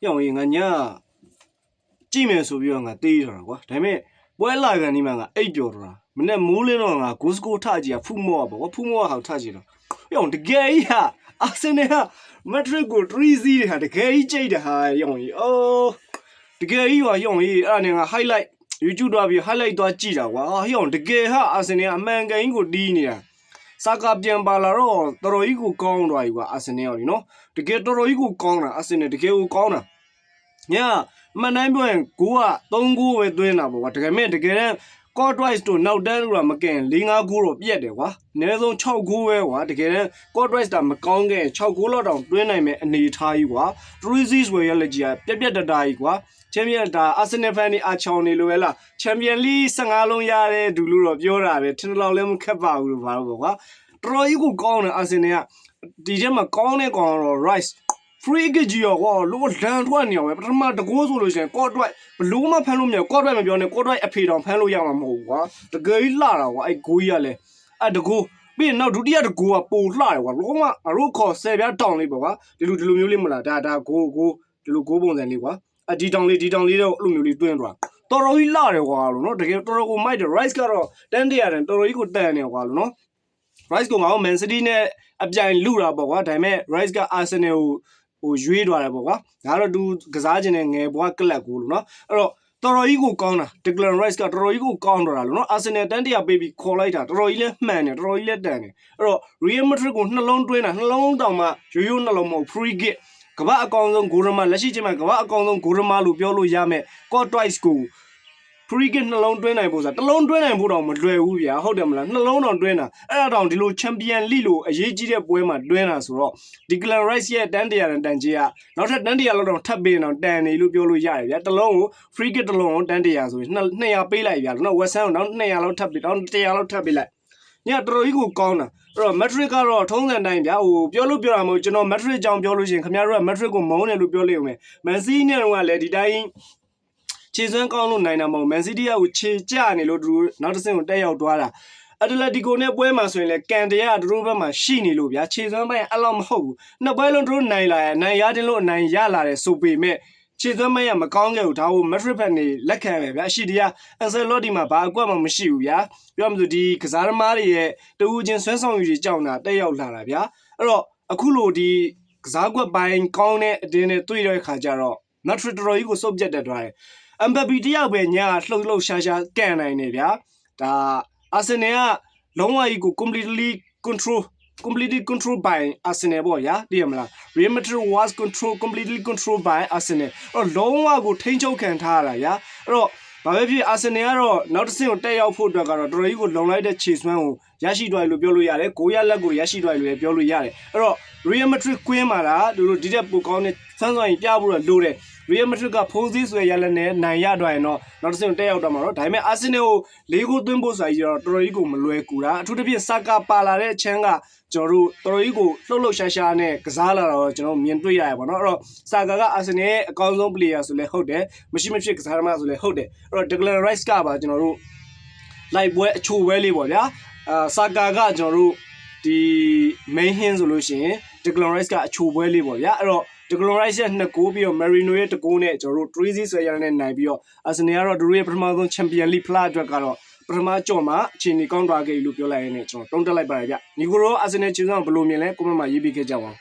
ပြောင်းရင်ငါညကြည့်မယ်ဆိုပြီးတော့ငါတေးထားတာကွာဒါပေမဲ့ပွဲလာကန်ဒီမှာငါအိတ်ပျော်တော့တာမနေ့မိုးလင်းတော့ငါဂိုးစကိုထကြည့်ရဖူးမော့ပေါ့ကွာဖူးမော့ဟာထကြည့်တော့ပြောင်းတကယ်ကြီးဟာအာဆင်နယ်ဟာမက်ဒရစ်ကို3-0တဲ့ဟာတကယ်ကြီးကြိတ်တာဟာရောင်းကြီးအိုးတကယ်ကြီးဟာရောင်းကြီးအဲ့ဒါနဲ့ငါ highlight YouTube တော့ပြီး highlight သွားကြည့်တာကွာဟာရောင်းတကယ်ဟာအာဆင်နယ်အမှန်ကန်ကြီးကိုတီးနေတာ စာကာပြန်ပါလာတော့တော်တော်ကြီးကိုကောင်းသွားပြီကွာအာဆင်နယ်ရော်ဒီနော်တကယ်တော်တော်ကြီးကိုကောင်းတာအာဆင်နယ်တကယ်ကိုကောင်းတာညအမှန်တမ်းပြောရင်ဂိုးက3ဂိုးပဲသွင်းတာပေါ့ကွာတကယ်မဲ့တကယ်တမ်း court twice တို့နောက်တန်းလို့တော့မကင်4 5ဂိုးတော့ပြက်တယ်ကွာအနည်းဆုံး6ဂိုးပဲကွာတကယ်တမ်း court twice တာမကောင်းခဲ့6ဂိုးလောက်တောင်တွင်းနိုင်မဲ့အနေထားကြီးကွာ Trezees ဝယ်ရလက်ကြီးကပြက်ပြက်တတာကြီးကွာချန်ပီယံဒါအာဆင်နယ်ဖန်နေအာချောင်းနေလို့ပဲလားချန်ပီယံလိ15လုံးရတဲ့ဒူလို့တော့ပြောတာပဲထင်တယ်လို့လည်းမခက်ပါဘူးလို့ပါတော့ပေါ့ကွာတော်တော်ကြီးကိုကောင်းတယ်အာဆင်နယ်ကဒီထဲမှာကောင်းတဲ့ကောင်ကတော့ rice free kick ကြီးရောကွာလောလန်ထွက်နေအောင်ပဲပထမတကိုးဆိုလို့ရှိရင် court right ဘလို့မှဖမ်းလို့မရ court right မပြောနဲ့ court right အဖေတောင်ဖမ်းလို့ရမှာမဟုတ်ဘူးကွာတကယ်ကြီးလှတာကွာအဲ့ဂိုးကြီးကလည်းအဲ့တကိုးပြီးရင်နောက်ဒုတိယတကိုးကပိုလှတယ်ကွာလုံးဝအရုခေါ်ဆယ်ပြားတောင်လေးပေါ့ကွာဒီလိုဒီလိုမျိုးလေးမလားဒါဒါဂိုးဂိုးဒီလိုဂိုးပုံစံလေးကွာအဒီတောင်လေးဒီတောင်လေးတော့အဲ့လိုမျိုးလေးတွင်းသွားတော်တော်ကြီးလှတယ်ကွာလို့နော်တကယ်တော်တော်ကိုမိုက်တယ် rice ကတော့တန်းတရာတန်တော်တော်ကြီးကိုတန်နေကွာလို့နော် Rice ကငါတို့ Man City နဲ့အပြိုင်လူတာပေါ့ကွာဒါပေမဲ့ Rice က Arsenal ကို ဟိုရွေးသွားတယ်ပေါ့ကွာဒါကတော့သူကစားခြင်းနဲ့ငယ်ဘွားကလပ်ကိုလို့နော်အဲ့တော့တော်တော်ကြီးကိုကောင်းတာ Declan Rice ကတော်တော်ကြီးကိုကောင်းတော့တာလို့နော် Arsenal တန်းတရာပေးပြီးခေါ်လိုက်တာတော်တော်ကြီးလည်းမှန်တယ်တော်တော်ကြီးလည်းတန်တယ်အဲ့တော့ Real Madrid ကိုနှလုံးတွင်းတာနှလုံးတောင်မှရိုးရိုးနှလုံးမဟုတ် free kick ကမ္ဘာအကောင်ဆုံးဂိုးရမလက်ရှိချိန်မှာကမ္ဘာအကောင်ဆုံးဂိုးရမလို့ပြောလို့ရမယ် Court twice ကို free kick နှလုံးတွင်းနိုင်ဖို့ဆိုတာတစ်လုံးတွင်းနိုင်ဖို့တော့မလွယ်ဘူးဗျာဟုတ်တယ်မလားနှလုံးတော့တွင်းတာအဲ့ဒါတောင်ဒီလို champion league လို့အရေးကြီးတဲ့ပွဲမှာတွင်းတာဆိုတော့ဒီ Declan Rice ရဲ့တန်းတရာတန်ကြီးကနောက်ထပ်တန်းတရာလောက်တော့ထပ်ပေးတော့တန်နေလို့ပြောလို့ရတယ်ဗျာတစ်လုံးကို free kick တစ်လုံးကိုတန်းတရာဆိုရင်200ပေးလိုက်ဗျာနော် West Ham ကိုနောက်200လောက်ထပ်ပေးတော့100လောက်ထပ်ပေးလိုက်ညတော်တော်ကြီးကိုကောင်းတာအဲ့တော့ Madrid ကတော့ထုံးစံတိုင်းဗျာဟိုပြောလို့ပြောတာမဟုတ်ကျွန်တော် Madrid ကြောင်ပြောလို့ရှိရင်ခင်ဗျားတို့က Madrid ကိုမုန်းတယ်လို့ပြောလိမ့်မယ် Man City နဲ့တော့လည်းဒီတိုင်း ခြေစွမ်းကောင်းလို့နိုင်တာမဟုတ်မန်စီးတီးကကိုခြေကျနေလို့သူတို့နောက်တစ်ဆင့်ကိုတက်ရောက်သွားတာအတလက်တီကိုနဲ့ပွဲမှာဆိုရင်လည်းကန်တရာကသူတို့ဘက်မှာရှိနေလို့ဗျာခြေစွမ်းပိုင်းအဲ့လောက်မဟုတ်ဘူးနှစ်ပွဲလုံးသူတို့နိုင်လာရင်နိုင်ရတင်လို့နိုင်ရလာတယ်ဆိုပေမဲ့ခြေစွမ်းပိုင်းကမကောင်းခဲ့ဘူးဒါကိုမက်ထရစ်ဖက်နေလက်ခံပဲဗျာအရှိတရားအန်ဆယ်လော့ဒီမှာဘာအကွက်မှမရှိဘူးဗျာပြောမှဆိုဒီကစားသမားတွေရဲ့တူဦးချင်းဆွဲဆောင်ယူကြီးကြောက်တာတက်ရောက်လာတာဗျာအဲ့တော့အခုလိုဒီကစားကွက်ပိုင်းကောင်းတဲ့အတင်းနဲ့တွေ့တဲ့ခါကျတော့မက်ထရစ်တော်ကြီးကိုစုပ်ပြတ်တက်သွားတယ် အမ်ဘပီတယောက်ပဲညာလှုပ်လှုပ်ရှားရှားကန်နိုင်နေဗျာဒါအာဆင်နယ်ကလုံးဝကြီးကို completely control completely control by Arsenal ပေါ့ဗျာသိရမလား Real Madrid was control completely control by Arsenal အဲ့တော့လုံးဝကိုထိန်းချုပ်ခံထားရတာဗျာအဲ့တော့ဘာပဲဖြစ်အာဆင်နယ်ကတော့နောက်တစ်ဆင့်ကိုတက်ရောက်ဖို့အတွက်ကတော့တော်တော်ကြီးကိုလုံလိုက်တဲ့ခြေစွမ်းကိုရရှိသွားတယ်လို့ပြောလို့ရတယ်။ကိုရလက်ကိုရရှိသွားတယ်လို့လည်းပြောလို့ရတယ်။အဲ့တော့ Real Madrid ကွင်းမှာလားသူတို့ဒီတက်ပိုကောင်းတဲ့စမ်းစွမ်းရင်ပြဖို့တော့လိုတယ်။ Real Madrid ကဖုံးစည်းဆွဲရလက်နဲ့နိုင်ရတော့ရင်တော့နောက်တစ်ဆင့်ကိုတက်ရောက်တော့မှာတော့ဒါပေမဲ့ Arsenal ကို၄ဂိုးသွင်းဖို့ဆိုရင်တော့တော်တော်ကြီးကိုမလွယ်ကူတာအထူးသဖြင့်စာကာပါလာတဲ့အချမ်းကကျွန်တော်တို့တော်တော်ကြီးကိုလှုပ်လှုပ်ရှားရှားနဲ့ကစားလာတော့ကျွန်တော်မြင်တွေ့ရရပါတော့။အဲ့တော့စာကာက Arsenal ရဲ့အကောင်းဆုံး player ဆိုလဲဟုတ်တယ်။မရှိမဖြစ်ကစားသမားဆိုလဲဟုတ်တယ်။အဲ့တော့ Declan Rice ကပါကျွန်တော်တို့လိုက်ပွဲအချိုပွဲလေးပေါ့ဗျာအာစာကာကကျွန်တော်တို့ဒီ main hin ဆိုလို့ရှိရင် Declan Rice ကအချိုပွဲလေးပေါ့ဗျာအဲ့တော့ Declan Rice ရဲ့နှစ်ကိုးပြီးတော့ Marino ရဲ့တကိုးနဲ့ကျွန်တော်တို့ Trezeguet ဆွဲရတဲ့နိုင်ပြီးတော့ Arsenal ကတော့သူတို့ရဲ့ပထမဆုံး Champion League ဖလားအတွက်ကတော့ပထမကြော်မှာအခြေအနေကောင်းသွားခဲ့ပြီလို့ပြောလိုက်ရင်းနဲ့ကျွန်တော်တုံးတက်လိုက်ပါတယ်ဗျညီကိုရော Arsenal ချင်းဆောင်ဘယ်လိုမြင်လဲ comment မှာရေးပေးခဲ့ကြပါဦး